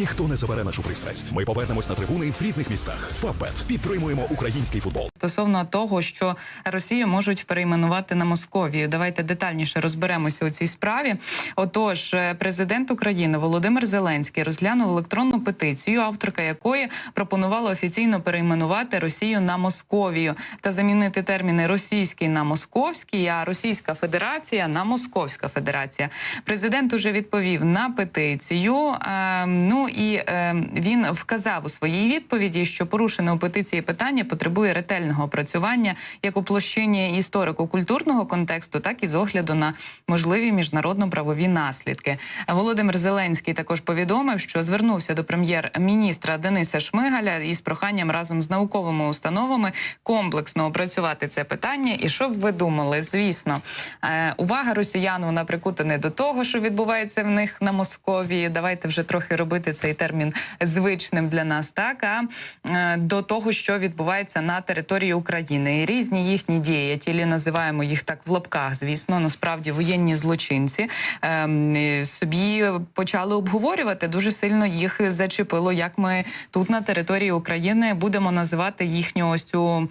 Ніхто не забере нашу пристрасть. Ми повернемось на трибуни в рідних містах. Фавбет підтримуємо український футбол. стосовно того, що Росію можуть перейменувати на Московію. Давайте детальніше розберемося у цій справі. Отож, е, президент України Володимир Зеленський розглянув електронну петицію, авторка якої пропонувала офіційно перейменувати Росію на Московію та замінити терміни російський на московський, а Російська Федерація на Московська Федерація. Президент уже відповів на петицію. Е, ну і е, він вказав у своїй відповіді, що порушене у петиції питання потребує ретельного опрацювання як у площині історико-культурного контексту, так і з огляду на можливі міжнародно-правові наслідки. Володимир Зеленський також повідомив, що звернувся до прем'єр-міністра Дениса Шмигаля із проханням разом з науковими установами комплексно опрацювати це питання. І щоб ви думали, звісно, е, увага росіян вона прикута не до того, що відбувається в них на Московії. Давайте вже трохи робити цей термін звичним для нас, так а е, до того, що відбувається на території України. І різні їхні діятелі, називаємо їх так в лапках, звісно, насправді воєнні злочинці ем, е, собі почали обговорювати. Дуже сильно їх зачепило, як ми тут на території України будемо називати їхню ось цю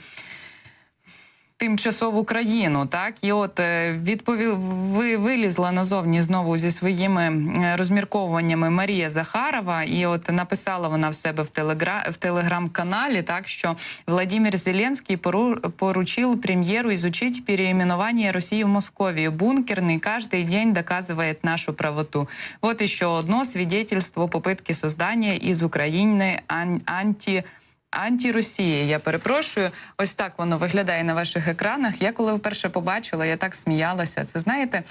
тимчасову країну, так і от е, відповів ви вилізла назовні знову зі своїми розмірковуваннями Марія Захарова, і от написала вона в себе в телегра в телеграм-каналі, так що Владимир Зеленський пору поручил прем'єру изучить переименование Росії в Московію. Бункерний кожен день доказує нашу правоту. Вот еще одно свидетельство попытки создания из України ан- анти Антиросії, я перепрошую. Ось так воно виглядає на ваших екранах. Я коли вперше побачила, я так сміялася. Це знаєте.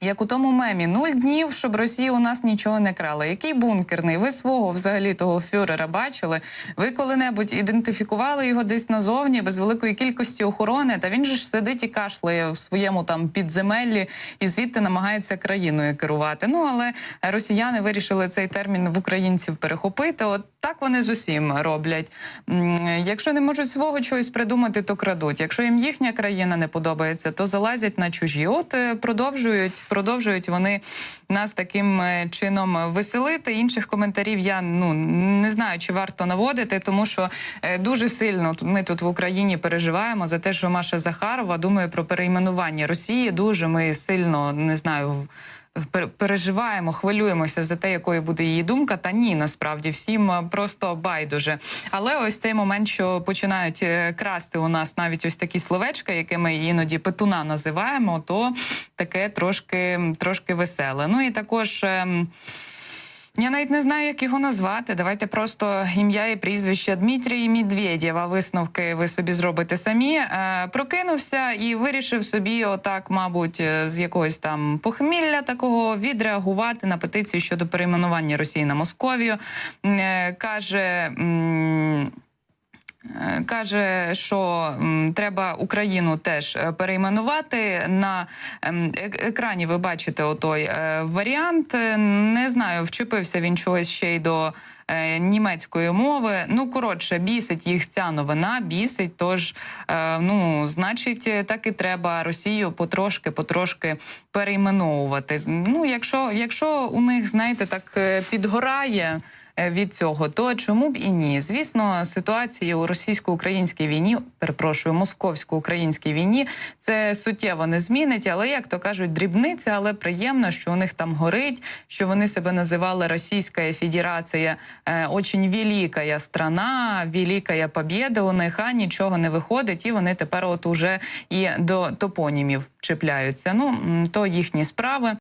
Як у тому мемі, нуль днів, щоб Росія у нас нічого не крала. Який бункерний? Ви свого взагалі того фюрера бачили? Ви коли-небудь ідентифікували його десь назовні без великої кількості охорони? Та він же ж сидить і кашляє в своєму там підземеллі і звідти намагається країною керувати. Ну але росіяни вирішили цей термін в українців перехопити. От так вони з усім роблять. Якщо не можуть свого чогось придумати, то крадуть. Якщо їм їхня країна не подобається, то залазять на чужі. От е, продовжують, продовжують вони нас таким е, чином веселити. Інших коментарів я ну не знаю, чи варто наводити, тому що е, дуже сильно ми тут в Україні переживаємо за те, що Маша Захарова думає про перейменування Росії. Дуже ми сильно не знаю. Переживаємо, хвилюємося за те, якою буде її думка. Та ні, насправді всім е, просто байдуже. Але ось цей момент, що починають е, красти у нас навіть ось такі словечка, якими іноді петуна називаємо, то таке трошки, трошки веселе. Ну і також. Я навіть не знаю, як його назвати. Давайте просто ім'я і прізвище Дмитрій Медведєв, а Висновки ви собі зробите самі. Е, прокинувся і вирішив собі, отак, мабуть, е, з якогось там похмілля такого відреагувати на петицію щодо перейменування Росії на Московію. Е, каже. Каже, що треба Україну теж е, перейменувати на ем, екрані. Ви бачите отой е, варіант. Е, Не знаю, вчепився він чогось ще й до німецької мови. Ну коротше, бісить їх ця новина, бісить. Тож, ну значить, так і треба Росію потрошки, потрошки перейменовувати. Ну, якщо, якщо у них, знаєте, так підгорає від цього, то чому б і ні? Звісно, ситуація у російсько-українській війні, перепрошую, московсько-українській війні, це суттєво не змінить. Але як то кажуть, дрібниця, але приємно, що у них там горить, що вони себе називали Російська Федерація, е, очень велика страна, велика побєда у них, а нічого не виходить, і вони тепер от уже і до топонімів чіпляються. Ну то їхні справи.